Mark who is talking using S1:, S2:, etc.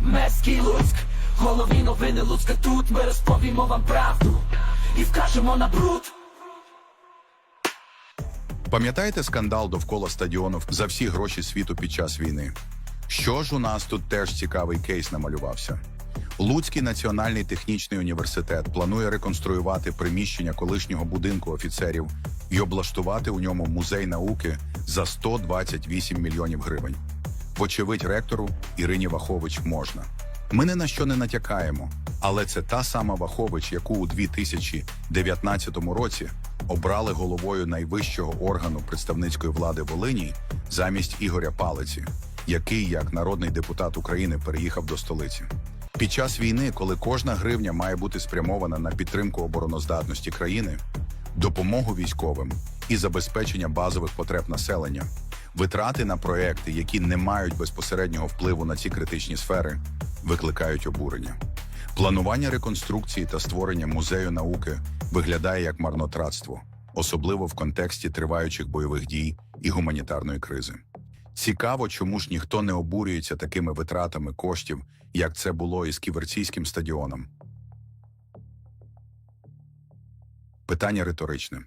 S1: Мерський Луцьк, головні новини Луцька тут. Ми розповімо вам правду і вкажемо на бруд.
S2: Пам'ятаєте скандал довкола стадіону за всі гроші світу під час війни? Що ж у нас тут теж цікавий кейс намалювався? Луцький національний технічний університет планує реконструювати приміщення колишнього будинку офіцерів і облаштувати у ньому музей науки за 128 мільйонів гривень. Вочевидь, ректору Ірині Вахович можна. Ми ні на що не натякаємо, але це та сама Вахович, яку у 2019 році обрали головою найвищого органу представницької влади Волині замість Ігоря Палиці, який, як народний депутат України, переїхав до столиці. Під час війни, коли кожна гривня має бути спрямована на підтримку обороноздатності країни, допомогу військовим і забезпечення базових потреб населення, витрати на проекти, які не мають безпосереднього впливу на ці критичні сфери, викликають обурення. Планування реконструкції та створення музею науки виглядає як марнотратство, особливо в контексті триваючих бойових дій і гуманітарної кризи. Цікаво, чому ж ніхто не обурюється такими витратами коштів, як це було із ківерційським стадіоном. Питання риторичне.